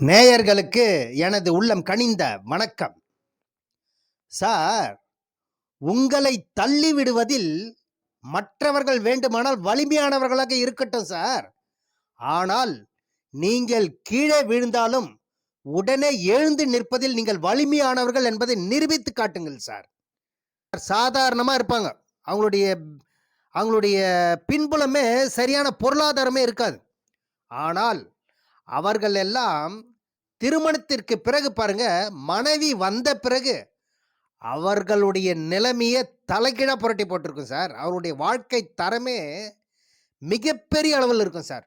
நேயர்களுக்கு எனது உள்ளம் கனிந்த வணக்கம். சார் உங்களை தள்ளி விடுவதில் மற்றவர்கள் வேண்டுமானால் வலிமையானவர்களாக இருக்கட்டும் சார். ஆனால் நீங்கள் கீழே விழுந்தாலும் உடனே எழுந்து நிற்பதில் நீங்கள் வலிமையானவர்கள் என்பதை நிரூபித்து காட்டுங்கள் சார். சாதாரணமாக இருப்பாங்க. அவங்களுடைய அவங்களுடைய பின்புலமே சரியான பொருளாதாரமே இருக்காது. ஆனால் அவர்கள் எல்லாம் திருமணத்திற்கு பிறகு பாருங்க மனைவி வந்த பிறகு அவர்களுடைய நிலைமையை தலைகீழாக புரட்டி போட்டிருக்கும் சார். அவருடைய வாழ்க்கை தரமே மிகப்பெரிய அளவில் இருக்கும் சார்.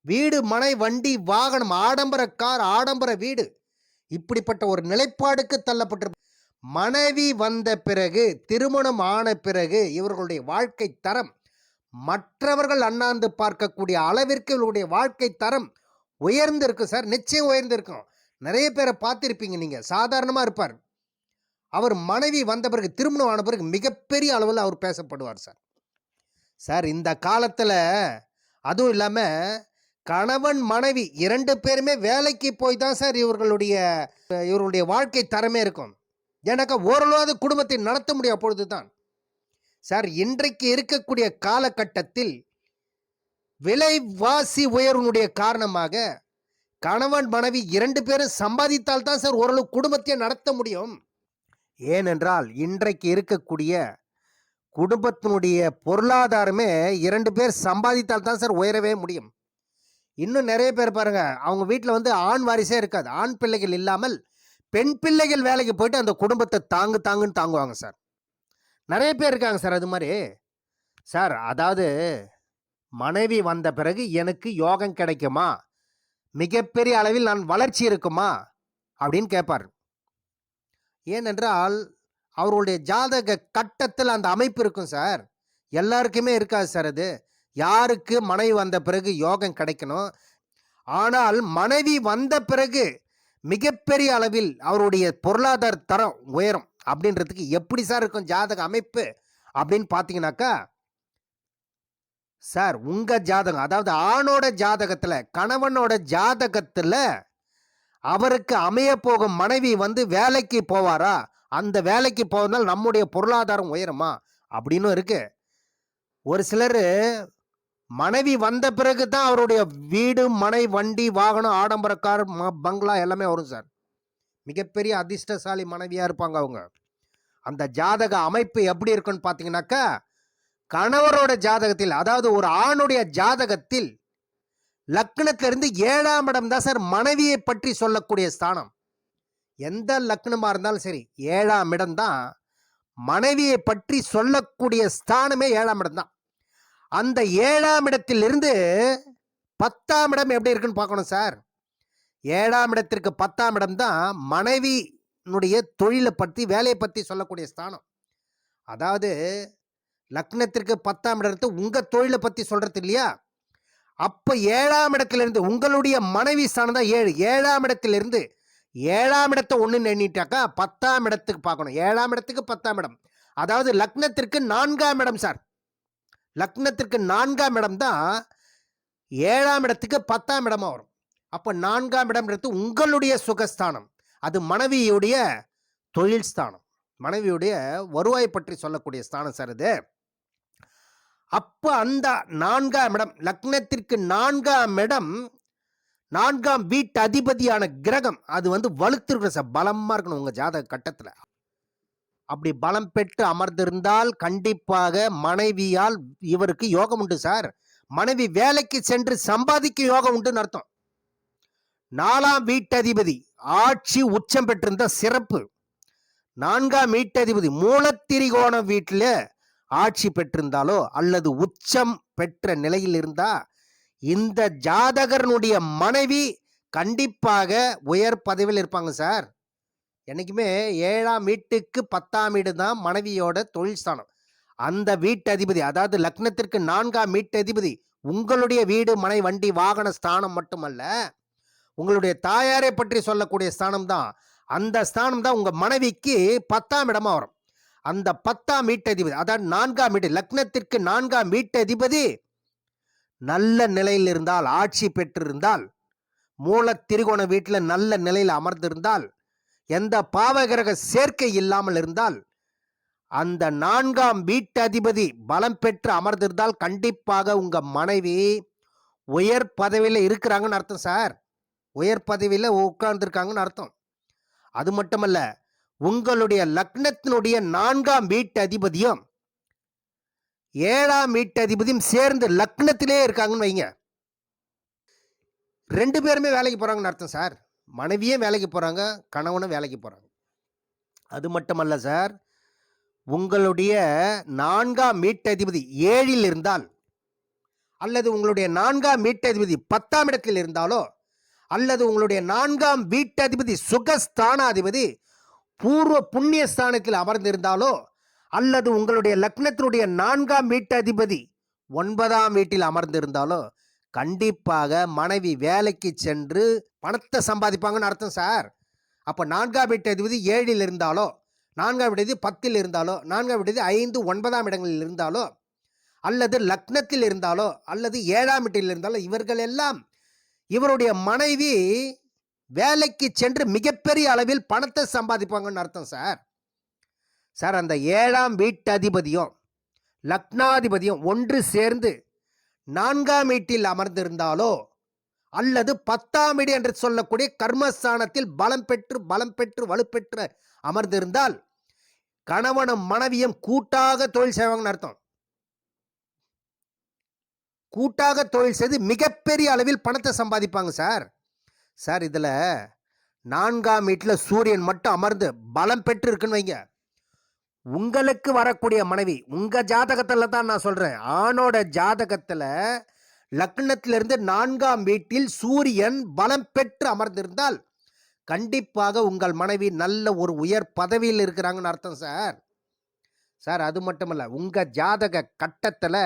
வீடு மனை வண்டி வாகனம் ஆடம்பர கார் ஆடம்பர வீடு இப்படிப்பட்ட ஒரு நிலைப்பாடுக்கு தள்ளப்பட்டிருக்கும். மனைவி வந்த பிறகு திருமணம் ஆன பிறகு இவர்களுடைய வாழ்க்கை தரம் மற்றவர்கள் அண்ணாந்து பார்க்கக்கூடிய அளவிற்கு இவர்களுடைய வாழ்க்கை தரம் உயர்ந்திருக்கும் சார். நிச்சயம் உயர்ந்திருக்கும். நிறைய பேரை பார்த்துருப்பீங்க நீங்கள் சாதாரணமாக இருப்பார். அவர் மனைவி வந்த பிறகு திருமணம் ஆன பிறகு மிகப்பெரிய அளவில் அவர் பேசப்படுவார் சார். சார் இந்த காலத்தில் அதுவும் இல்லாமல் கணவன் மனைவி இரண்டு பேருமே வேலைக்கு போய் தான் சார் இவர்களுடைய இவர்களுடைய வாழ்க்கை தரமே இருக்கும். எனக்கு ஓரளவாவது குடும்பத்தை நடத்த முடியும் அப்பொழுது தான் சார் இன்றைக்கு இருக்கக்கூடிய காலகட்டத்தில் விலைவாசி உயர்வினுடைய காரணமாக கணவன் மனைவி இரண்டு பேரும் சம்பாதித்தால் தான் சார் ஓரளவு குடும்பத்தை நடத்த முடியும். ஏனென்றால் இன்றைக்கு இருக்கக்கூடிய குடும்பத்தினுடைய பொருளாதாரமே இரண்டு பேர் சம்பாதித்தால் தான் சார் உயரவே முடியும். இன்னும் நிறைய பேர் பாருங்கள் அவங்க வீட்டில் வந்து ஆண் வாரிசே இருக்காது. ஆண் பிள்ளைகள் இல்லாமல் பெண் பிள்ளைகள் வேலைக்கு போயிட்டு அந்த குடும்பத்தை தாங்கு தாங்குன்னு தாங்குவாங்க சார். நிறைய பேர் இருக்காங்க சார் அது மாதிரி. சார் அதாவது மனைவி வந்த பிறகு எனக்கு யோகம் கிடைக்குமா? மிகப்பெரிய அளவில் நான் வளர்ச்சி இருக்குமா? அப்படின்னு கேட்பார் ஏனென்றால் அவருடைய ஜாதக கட்டத்தில் அந்த அமைப்பு இருக்கும் சார். எல்லாருக்குமே இருக்காது சார் அது. யாருக்கு மனைவி வந்த பிறகு யோகம் கிடைக்கணும்? ஆனால் மனைவி வந்த பிறகு மிகப்பெரிய அளவில் அவருடைய பொருளாதார தரம் உயரும். அப்படின்றதுக்கு எப்படி சார் இருக்கும் ஜாதக அமைப்பு? அப்படின்னு பார்த்தீங்கன்னாக்கா சார் உங்கள் ஜாதகம் அதாவது ஆணோட ஜாதகத்தில் கணவனோட ஜாதகத்தில் அவருக்கு அமைய போகும் மனைவி வந்து வேலைக்கு போவாரா? அந்த வேலைக்கு போவதால் நம்முடைய பொருளாதாரம் உயருமா? அப்படின்னு இருக்கு. ஒரு சிலர் மனைவி வந்த பிறகு தான் அவருடைய வீடு மனை வண்டி வாகனம் ஆடம்பர கார் ம- பங்களா எல்லாமே வரும் சார். மிகப்பெரிய அதிர்ஷ்டசாலி மனைவியாக இருப்பாங்க அவங்க. அந்த ஜாதக அமைப்பு எப்படி இருக்குன்னு பார்த்தீங்கன்னாக்கா கணவரோட ஜாதகத்தில் அதாவது ஒரு ஆணுடைய ஜாதகத்தில் லக்னத்திலிருந்து ஏழாம் இடம் தான் சார் மனைவியை பற்றி சொல்லக்கூடிய ஸ்தானம். எந்த லக்னமாக இருந்தாலும் சரி ஏழாம் இடம் தான் மனைவியை பற்றி சொல்லக்கூடிய ஸ்தானமே ஏழாம் இடம் தான். அந்த ஏழாம் இடத்திலிருந்து பத்தாம் இடம் எப்படி இருக்குன்னு பார்க்கணும் சார். ஏழாம் இடத்திற்கு பத்தாம் இடம் தான் மனைவியினுடைய தொழிலை பற்றி வேலையை பற்றி சொல்லக்கூடிய ஸ்தானம். அதாவது லக்னத்திற்கு பத்தாம் இடத்து உங்க தொழிலை பத்தி சொல்றது இல்லையா? அப்ப ஏழாம் இடத்திலிருந்து உங்களுடைய மனைவி ஸ்தானம் தான் ஏழு. ஏழாம் இடத்திலிருந்து ஏழாம் இடத்தை ஒன்று எண்ணிட்டாக்கா பத்தாம் இடத்துக்கு பார்க்கணும். ஏழாம் இடத்துக்கு பத்தாம் இடம். அதாவது லக்னத்திற்கு நான்காம் இடம் சார். லக்னத்திற்கு நான்காம் இடம் தான் ஏழாம் இடத்துக்கு பத்தாம் இடமா வரும். அப்போ நான்காம் இடம்ன்றது உங்களுடைய சுகஸ்தானம். அது மனைவியுடைய தொழில் ஸ்தானம். மனைவியுடைய வருவாய் பற்றி சொல்லக்கூடிய ஸ்தானம் சார் இது. அப்போ அந்த நான்காம் இடம் லக்னத்திற்கு நான்காம் இடம் நான்காம் வீட்டு அதிபதியான கிரகம். அது வந்து வலுத்திருக்கிற சார் பலமாக இருக்கணும் உங்கள் ஜாதக கட்டத்தில். அப்படி பலம் பெற்று அமர்ந்திருந்தால் கண்டிப்பாக மனைவியால் இவருக்கு யோகம் உண்டு சார். மனைவி வேலைக்கு சென்று சம்பாதிக்க யோகம் உண்டுன்னு அர்த்தம். நாலாம் வீட்டதிபதி ஆட்சி உச்சம் பெற்றிருந்த சிறப்பு. நான்காம் வீட்டதிபதி மூலத்திரிகோணம் வீட்டில் ஆட்சி பெற்றிருந்தாலோ அல்லது உச்சம் பெற்ற நிலையில் இருந்தா இந்த ஜாதகர்னுடைய மனைவி கண்டிப்பாக உயர் பதவியில் இருப்பாங்க சார். என்னைக்குமே ஏழாம் வீட்டுக்கு பத்தாம் வீடு தான் மனைவியோட தொழில் ஸ்தானம். அந்த வீட்டு அதிபதி அதாவது லக்னத்திற்கு நான்காம் வீட்டு அதிபதி உங்களுடைய வீடு மனை வண்டி வாகன ஸ்தானம் மட்டுமல்ல உங்களுடைய தாயாரை பற்றி சொல்லக்கூடிய ஸ்தானம் தான். அந்த ஸ்தானம் தான் உங்கள் மனைவிக்கு பத்தாம் இடமா வரும். அந்த பத்தாம் வீட்டதிபதி அதாவது நான்காம் வீட்டு லக்னத்திற்கு நான்காம் வீட்டதிபதி நல்ல நிலையில் இருந்தால் ஆட்சி பெற்றிருந்தால் மூல திரிகோண வீட்டில் நல்ல நிலையில் அமர்ந்திருந்தால் எந்த பாவகிரக சேர்க்கை இல்லாமல் இருந்தால் அந்த நான்காம் வீட்டதிபதி பலம் பெற்று அமர்ந்திருந்தால் கண்டிப்பாக உங்கள் மனைவி உயர் பதவியில் இருக்கிறாங்கன்னு அர்த்தம் சார். உயர் பதவியில் உட்கார்ந்துருக்காங்கன்னு அர்த்தம். அது மட்டுமல்ல உங்களுடைய லக்னத்தினுடைய நான்காம் வீட்டு அதிபதியும் ஏழாம் வீட்டு அதிபதியும் சேர்ந்து லக்னத்திலே இருக்காங்கன்னு வைங்க. ரெண்டு பேருமே வேலைக்கு போகிறாங்கன்னு அர்த்தம் சார். மனைவியும் வேலைக்கு போகிறாங்க கணவனும் வேலைக்கு போகிறாங்க அது மட்டுமல்ல சார் உங்களுடைய நான்காம் வீட்டதிபதி ஏழில் இருந்தால் அல்லது உங்களுடைய நான்காம் மீட்டதிபதி பத்தாம் இடத்தில் இருந்தாலோ அல்லது உங்களுடைய நான்காம் வீட்டதிபதி சுகஸ்தானாதிபதி பூர்வ புண்ணிய ஸ்தானத்தில் அமர்ந்திருந்தாலோ அல்லது உங்களுடைய லக்னத்தினுடைய நான்காம் வீட்டு அதிபதி ஒன்பதாம் வீட்டில் அமர்ந்திருந்தாலோ கண்டிப்பாக மனைவி வேலைக்கு சென்று பணத்தை சம்பாதிப்பாங்கன்னு அர்த்தம் சார். அப்போ நான்காம் வீட்டு அதிபதி ஏழில் இருந்தாலோ நான்காம் விடுதி பத்தில் இருந்தாலோ நான்காம் விடுதி ஐந்து ஒன்பதாம் இடங்களில் இருந்தாலோ அல்லது லக்னத்தில் இருந்தாலோ அல்லது ஏழாம் வீட்டில் இருந்தாலோ இவர்கள் எல்லாம் இவருடைய மனைவி வேலைக்கு சென்று மிகப்பெரிய அளவில் பணத்தை சம்பாதிப்பாங்கன்னு அர்த்தம் சார். சார் அந்த ஏழாம் வீட்டு அதிபதியும் லக்னாதிபதியும் ஒன்று சேர்ந்து நான்காம் வீட்டில் அமர்ந்திருந்தாலோ அல்லது பத்தாம் வீடு என்று சொல்லக்கூடிய கர்மஸ்தானத்தில் பலம் பெற்று பலம் பெற்று வலுப்பெற்று அமர்ந்திருந்தால் கணவனும் மனைவியும் கூட்டாக தொழில் செய்வாங்கன்னு அர்த்தம். கூட்டாக தொழில் செய்து மிகப்பெரிய அளவில் பணத்தை சம்பாதிப்பாங்க சார். சார் இதில் நான்காம் வீட்டில் சூரியன் மட்டும் அமர்ந்து பலம் பெற்று இருக்குன்னு வைங்க. உங்களுக்கு வரக்கூடிய மனைவி உங்கள் ஜாதகத்தில் தான் நான் சொல்கிறேன் ஆணோட ஜாதகத்தில் லக்னத்திலிருந்து நான்காம் வீட்டில் சூரியன் பலம் பெற்று அமர்ந்திருந்தால் கண்டிப்பாக உங்கள் மனைவி நல்ல ஒரு உயர் பதவியில் இருக்கிறாங்கன்னு அர்த்தம் சார். சார் அது மட்டுமல்ல உங்கள் ஜாதக கட்டத்தில்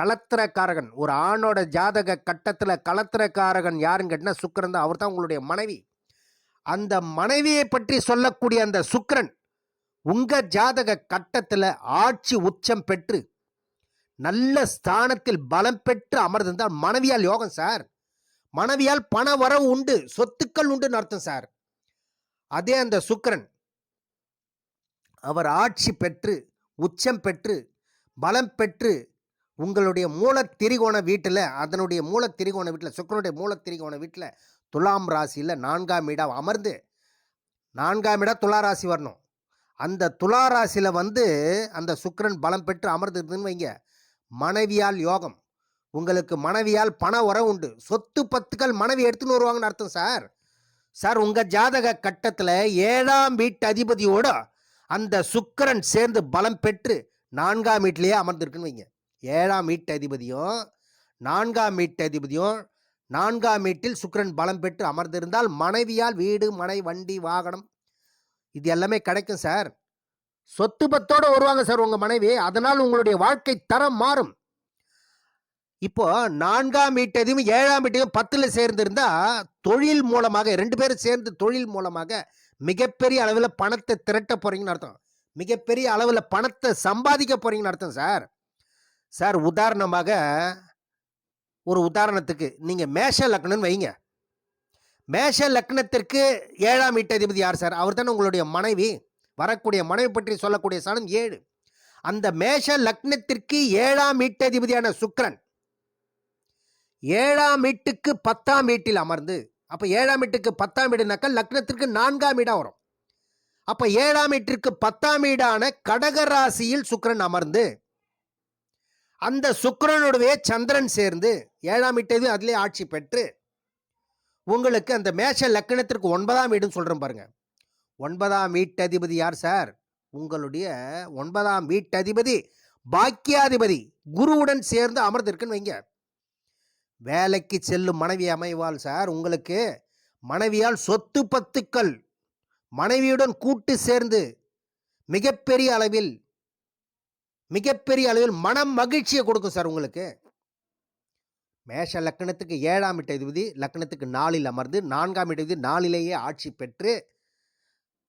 கலத்திரக்காரகன். ஒரு ஆணோட ஜாதக கட்டத்தில் கலத்திரக்காரகன் யாருன்னு கேட்டால் சுக்கரன் தான். அவர் தான் உங்களுடைய மனைவி. அந்த மனைவியை பற்றி சொல்லக்கூடிய அந்த சுக்கரன் உங்கள் ஜாதக கட்டத்தில் ஆட்சி உச்சம் பெற்று நல்ல ஸ்தானத்தில் பலம் பெற்று அமர்ந்திருந்தால் மனைவியால் யோகம் சார். மனைவியால் பண வரவு உண்டு சொத்துக்கள் உண்டுன்னு அர்த்தம் சார். அதே அந்த சுக்கரன் அவர் ஆட்சி பெற்று உச்சம் பெற்று பலம் பெற்று உங்களுடைய மூல திரிகோண வீட்டில் அதனுடைய மூல திரிகோண வீட்டில் சுக்கரனுடைய மூல திரிகோண வீட்டில் துலாம் ராசியில் நான்காம் இடம் அமர்ந்து நான்காம் இடம் துலா ராசி வரணும். அந்த துலா ராசியில் வந்து அந்த சுக்கிரன் பலம் பெற்று அமர்ந்துருதுன்னு வைங்க. மனைவியால் யோகம். உங்களுக்கு மனைவியால் பண உறவு உண்டு. சொத்து பத்துக்கள் மனைவி எடுத்துன்னு வருவாங்கன்னு அர்த்தம் சார். சார் உங்கள் ஜாதக கட்டத்தில் ஏழாம் வீட்டு அதிபதியோட அந்த சுக்கிரன் சேர்ந்து பலம் பெற்று நான்காம் வீட்டிலேயே அமர்ந்திருக்குன்னு வைங்க. ஏழாம் வீட்டு அதிபதியும் நான்காம் மீட்டு அதிபதியும் நான்காம் வீட்டில் சுக்கரன் பலம் பெற்று அமர்ந்திருந்தால் மனைவியால் வீடு மனை வண்டி வாகனம் இது எல்லாமே கிடைக்கும் சார். சொத்து பத்தோடு வருவாங்க சார் உங்கள் மனைவி. அதனால் உங்களுடைய வாழ்க்கை தரம் மாறும். இப்போ நான்காம் வீட்டையும் ஏழாம் வீட்டையும் பத்தில் சேர்ந்திருந்தா தொழில் மூலமாக ரெண்டு பேரும் சேர்ந்து தொழில் மூலமாக மிகப்பெரிய அளவில் பணத்தை திரட்ட போகிறீங்கன்னு அர்த்தம். மிகப்பெரிய அளவில் பணத்தை சம்பாதிக்க போகிறீங்கன்னு அர்த்தம் சார். சார் உதாரணமாக ஒரு உதாரணத்துக்கு நீங்கள் மேஷ லக்னம்னு வைங்க. மேஷ லக்னத்திற்கு ஏழாம் வீட்டதிபதி யார் சார்? அவர் தானே உங்களுடைய மனைவி. வரக்கூடிய மனைவி பற்றி சொல்லக்கூடிய சனம் ஏழு. அந்த மேஷ லக்னத்திற்கு ஏழாம் வீட்டதிபதியான சுக்ரன் ஏழாம் வீட்டுக்கு பத்தாம் வீட்டில் அமர்ந்து அப்போ ஏழாம் வீட்டுக்கு பத்தாம் வீடுனாக்கா லக்னத்திற்கு நான்காம் வீடாக வரும். அப்போ ஏழாம் வீட்டிற்கு பத்தாம் வீடான கடக ராசியில் அமர்ந்து அந்த சுக்கரனுடைய சந்திரன் சேர்ந்து ஏழாம் வீட்டது அதிலே ஆட்சி பெற்று உங்களுக்கு அந்த மேஷ லக்கணத்திற்கு ஒன்பதாம் வீடுன்னு சொல்கிறேன் பாருங்க. ஒன்பதாம் வீட்டதிபதி யார் சார்? உங்களுடைய ஒன்பதாம் வீட்டதிபதி பாக்கியாதிபதி குருவுடன் சேர்ந்து அமர்ந்திருக்குன்னு வைங்க. வேலைக்கு செல்லும் மனைவி அமைவாள் சார் உங்களுக்கு மனைவியால் சொத்து பத்துக்கள் மனைவியுடன் கூட்டு சேர்ந்து மிகப்பெரிய அளவில் மிகப்பெரிய அளவில் மனம் மகிழ்ச்சியை கொடுக்கும் சார் உங்களுக்கு. மேஷ லக்கணத்துக்கு ஏழாம் இட்ட அதிபதி லக்கணத்துக்கு நாலில் அமர்ந்து நான்காம் இட்ட விதி நாளிலேயே ஆட்சி பெற்று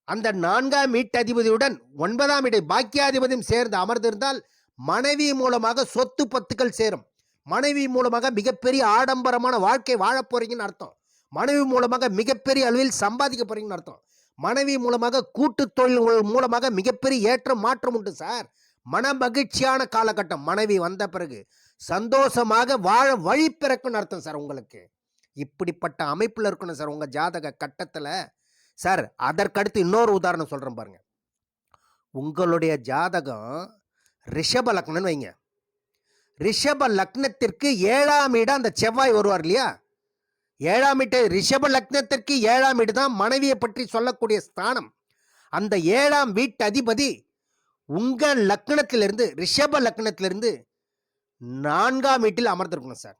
அந்த நான்காம் வீட்டதிபதியுடன் ஒன்பதாம் இடை பாக்கியாதிபதியும் சேர்ந்து அமர்ந்திருந்தால் மனைவி மூலமாக சொத்து பத்துக்கள் சேரும். மனைவி மூலமாக மிகப்பெரிய ஆடம்பரமான வாழ்க்கை வாழப் போறீங்கன்னு அர்த்தம். மனைவி மூலமாக மிகப்பெரிய அளவில் சம்பாதிக்க போறீங்கன்னு அர்த்தம். மனைவி மூலமாக கூட்டு தொழில் மூலமாக மிகப்பெரிய ஏற்றம் மாற்றம் உண்டு சார். மன மகிழ்ச்சியான காலகட்டம். மனைவி வந்த பிறகு சந்தோஷமாக வாழ வழி பிறக்குன்னு அர்த்தம் சார் உங்களுக்கு. இப்படிப்பட்ட அமைப்பில் இருக்கணும் சார் உங்கள் ஜாதக கட்டத்தில். சார் அதற்கடுத்து இன்னொரு உதாரணம் சொல்கிறேன் பாருங்கள் உங்களுடைய ஜாதகம் ரிஷப லக்னம்னு வைங்க. ரிஷப லக்னத்திற்கு ஏழாம் இடம் அந்த செவ்வாய் வருவார் இல்லையா? ஏழாம் இட்டு ரிஷப லக்னத்திற்கு ஏழாம் இடு தான் மனைவியை பற்றி சொல்லக்கூடிய ஸ்தானம். அந்த ஏழாம் வீட்டு அதிபதி உங்கள் லக்னத்திலிருந்து ரிஷப லக்னத்திலிருந்து நான்காம் வீட்டில் அமர்ந்திருக்கணும் சார்.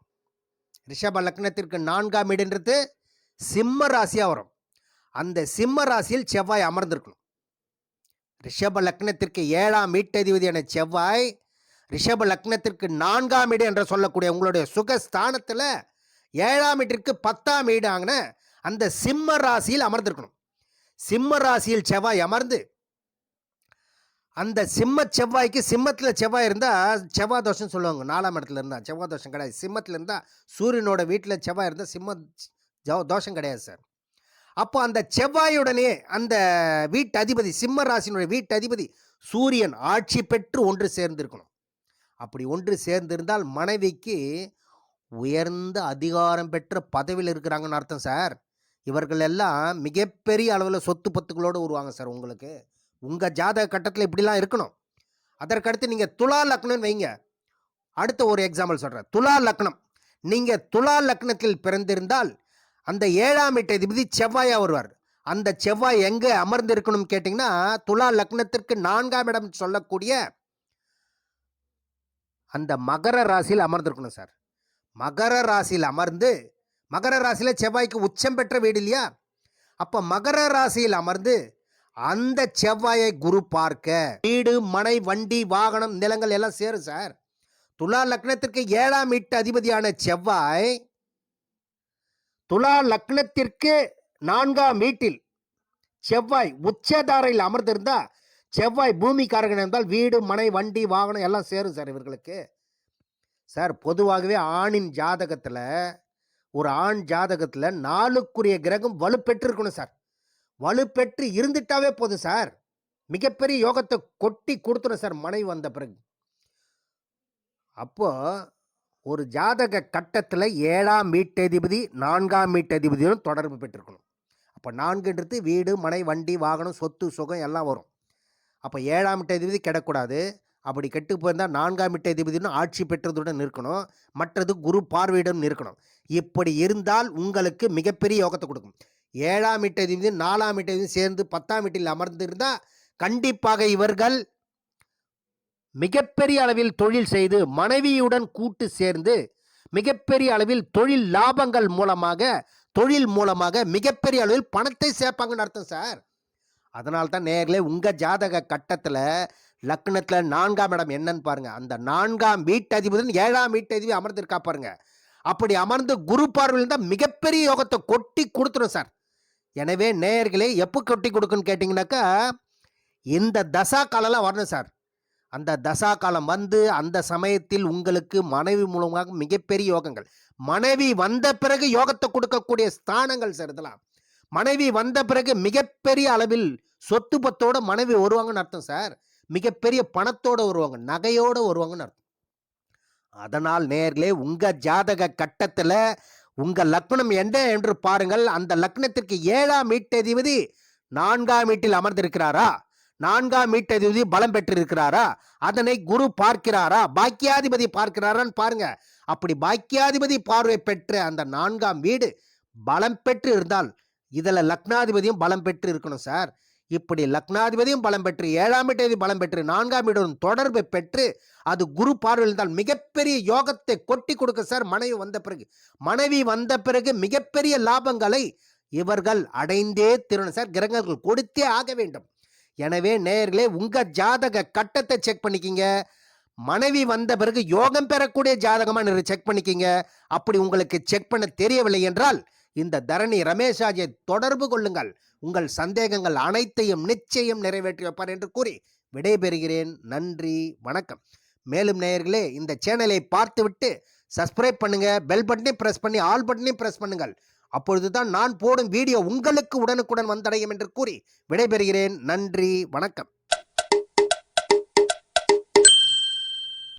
ரிஷப லக்னத்திற்கு நான்காம் வீடுன்றது சிம்ம ராசியாக வரும். அந்த சிம்ம ராசியில் செவ்வாய் அமர்ந்திருக்கணும். ரிஷப லக்னத்திற்கு ஏழாம் வீட்டதிபதியான செவ்வாய் ரிஷப லக்னத்திற்கு நான்காம் வீடு என்று சொல்லக்கூடிய உங்களுடைய சுகஸ்தானத்தில் ஏழாம் வீட்டிற்கு பத்தாம் வீடு அந்த சிம்ம ராசியில் அமர்ந்திருக்கணும். சிம்ம ராசியில் செவ்வாய் அமர்ந்து அந்த சிம்ம செவ்வாய்க்கு சிம்மத்தில் செவ்வாய் இருந்தால் செவ்வாய் தோஷம் சொல்லுவாங்க. நாலாம் இடத்துல இருந்தால் செவ்வாய் தோஷம் கிடையாது. சிம்மத்தில் இருந்தால் சூரியனோட வீட்டில் செவ்வாய் இருந்தால் சிம்ம தோஷம் கிடையாது சார். அப்போ அந்த செவ்வாயுடனே அந்த வீட்டு அதிபதி சிம்ம ராசினுடைய வீட்டு அதிபதி சூரியன் ஆட்சி பெற்று ஒன்று சேர்ந்திருக்கணும். அப்படி ஒன்று சேர்ந்திருந்தால் மனைவிக்கு உயர்ந்த அதிகாரம் பெற்ற பதவியில் இருக்கிறாங்கன்னு அர்த்தம் சார். இவர்கள் எல்லாம் மிகப்பெரிய அளவில் சொத்து பத்துக்களோடு வருவாங்க சார் உங்களுக்கு. உங்கள் ஜாதக கட்டத்தில் இப்படிலாம் இருக்கணும். அதற்கடுத்து நீங்கள் துலா லக்னம்னு வைங்க. அடுத்த ஒரு எக்ஸாம்பிள் சொல்கிறேன் துலா லக்னம். நீங்கள் துலா லக்னத்தில் பிறந்திருந்தால் அந்த ஏழாம் வீட்டு அதிபதி செவ்வாயாக வருவார். அந்த செவ்வாய் எங்கே அமர்ந்திருக்கணும்னு கேட்டிங்கன்னா துலா லக்னத்திற்கு நான்காம் இடம் சொல்லக்கூடிய அந்த மகர ராசியில் அமர்ந்திருக்கணும் சார். மகர ராசியில் அமர்ந்து மகர ராசியில் செவ்வாய்க்கு உச்சம் பெற்ற வீடு இல்லையா? அப்போ மகர ராசியில் அமர்ந்து அந்த செவ்வாயை குரு பார்க்க வீடு மனை வண்டி வாகனம் நிலங்கள் எல்லாம் சேரும் சார். துலா லக்னத்திற்கு ஏழாம் வீட்டு அதிபதியான செவ்வாய் துலா லக்னத்திற்கு நான்காம் வீட்டில் செவ்வாய் உச்சதாரையில் அமர்ந்திருந்தா செவ்வாய் பூமிக்காரகன் இருந்தால் வீடு மனை வண்டி வாகனம் எல்லாம் சேரும் சார் இவர்களுக்கு. சார் பொதுவாகவே ஆணின் ஜாதகத்தில் ஒரு ஆண் ஜாதகத்தில் நாளுக்குரிய கிரகம் வலுப்பெற்றிருக்கணும் சார். வலுப்பெற்று இருந்துட்டாவே போதும் சார். மிகப்பெரிய யோகத்தை கொட்டி கொடுத்துரும் சார் மனைவி வந்த பிறகு. அப்போ ஒரு ஜாதக கட்டத்தில் ஏழாம் வீட்டதிபதி நான்காம் வீட்டதிபதியும் தொடர்பு பெற்றிருக்கணும். அப்போ நான்குன்றது வீடு மனை வண்டி வாகனம் சொத்து சுகம் எல்லாம் வரும். அப்போ ஏழாம் வீட்டதிபதி கிடக்கூடாது அப்படி கெட்டு போயிருந்தால் நான்காம் வீட்டதிபதினு ஆட்சி பெற்றதுடன் இருக்கணும் மற்றது குரு பார்வையிடம் இருக்கணும் இப்படி இருந்தால் உங்களுக்கு மிகப்பெரிய யோகத்தை கொடுக்கும். ஏழாம் வீட்டதிபதி நாலாம் வீட்டதிபதி சேர்ந்து பத்தாம் வீட்டில் அமர்ந்திருந்தால் கண்டிப்பாக இவர்கள் மிகப்பெரிய அளவில் தொழில் செய்து மனைவியுடன் கூட்டு சேர்ந்து மிகப்பெரிய அளவில் தொழில் லாபங்கள் மூலமாக தொழில் மூலமாக மிகப்பெரிய அளவில் பணத்தை சேர்ப்பாங்கன்னு அர்த்தம் சார். அதனால தான் நேர்களே உங்கள் ஜாதக கட்டத்தில் லக்னத்தில் நான்காம் இடம் என்னன்னு பாருங்க. அந்த நான்காம் வீட்டதிபதி ஏழாம் வீட்டதிபதி அமர்ந்திருக்கா பாருங்க. அப்படி அமர்ந்து குரு பார்வையில் தான் மிகப்பெரிய யோகத்தை கொட்டி கொடுத்துரும் சார். எனவே நேயர்களே எப்போ கொட்டி கொடுக்குன்னு கேட்டிங்கனாக்கா இந்த தசா காலம்லாம் வரணும் சார். அந்த தசா காலம் வந்து அந்த சமயத்தில் உங்களுக்கு மனைவி மூலமாக மிகப்பெரிய யோகங்கள். மனைவி வந்த பிறகு யோகத்தை கொடுக்கக்கூடிய ஸ்தானங்கள் சார் இதெல்லாம். மனைவி வந்த பிறகு மிகப்பெரிய அளவில் சொத்து பத்தோட மனைவி வருவாங்கன்னு அர்த்தம் சார். மிகப்பெரிய பணத்தோடு வருவாங்க நகையோடு வருவாங்கன்னு அர்த்தம். அதனால் நேர்களே உங்கள் ஜாதக கட்டத்தில் உங்கள் லக்னம் என்ன என்று பாருங்கள். அந்த லக்னத்திற்கு ஏழாம் வீட்டதிபதி நான்காம் வீட்டில் அமர்ந்திருக்கிறாரா? நான்காம் வீட்டதிபதி பலம் பெற்றிருக்கிறாரா? அதனை குரு பார்க்கிறாரா? பாக்கியாதிபதி பார்க்கிறாரான்னு பாருங்க. அப்படி பாக்கியாதிபதி பார்வை பெற்ற அந்த நான்காம் வீடு பலம் பெற்று இருந்தால் இதில் லக்னாதிபதியும் பலம் பெற்று இருக்கணும் சார். இப்படி லக்னாதிபதியும் பலம் பெற்று ஏழாம் வீட்டதி பலம் பெற்று நான்காம் வீடும் தொடர்பை பெற்று அது குரு பார்வையில் இருந்தால் மிகப்பெரிய யோகத்தை கொட்டி கொடுக்க சார் மனைவி வந்த பிறகு. மனைவி வந்த பிறகு மிகப்பெரிய லாபங்களை இவர்கள் அடைந்தே திருணும் சார். கிரகங்கள் கொடுத்தே ஆக வேண்டும். எனவே நேயர்களே உங்கள் ஜாதக கட்டத்தை செக் பண்ணிக்கிங்க. மனைவி வந்த பிறகு யோகம் பெறக்கூடிய ஜாதகமாக செக் பண்ணிக்கிங்க. அப்படி உங்களுக்கு செக் பண்ண தெரியவில்லை என்றால் இந்த தரணி ரமேஷாஜை தொடர்பு கொள்ளுங்கள். உங்கள் சந்தேகங்கள் அனைத்தையும் நிச்சயம் நிறைவேற்றி வைப்பார் என்று கூறி விடைபெறுகிறேன். நன்றி வணக்கம். மேலும் நேயர்களே இந்த சேனலை பார்த்துவிட்டு சப்ஸ்கிரைப் பண்ணுங்க பெல் பட்டனையும் ப்ரெஸ் பண்ணி ஆல் பட்டனையும் ப்ரெஸ் பண்ணுங்கள். அப்பொழுதுதான் நான் போடும் வீடியோ உங்களுக்கு உடனுக்குடன் வந்தடையும் என்று கூறி விடைபெறுகிறேன். நன்றி வணக்கம்.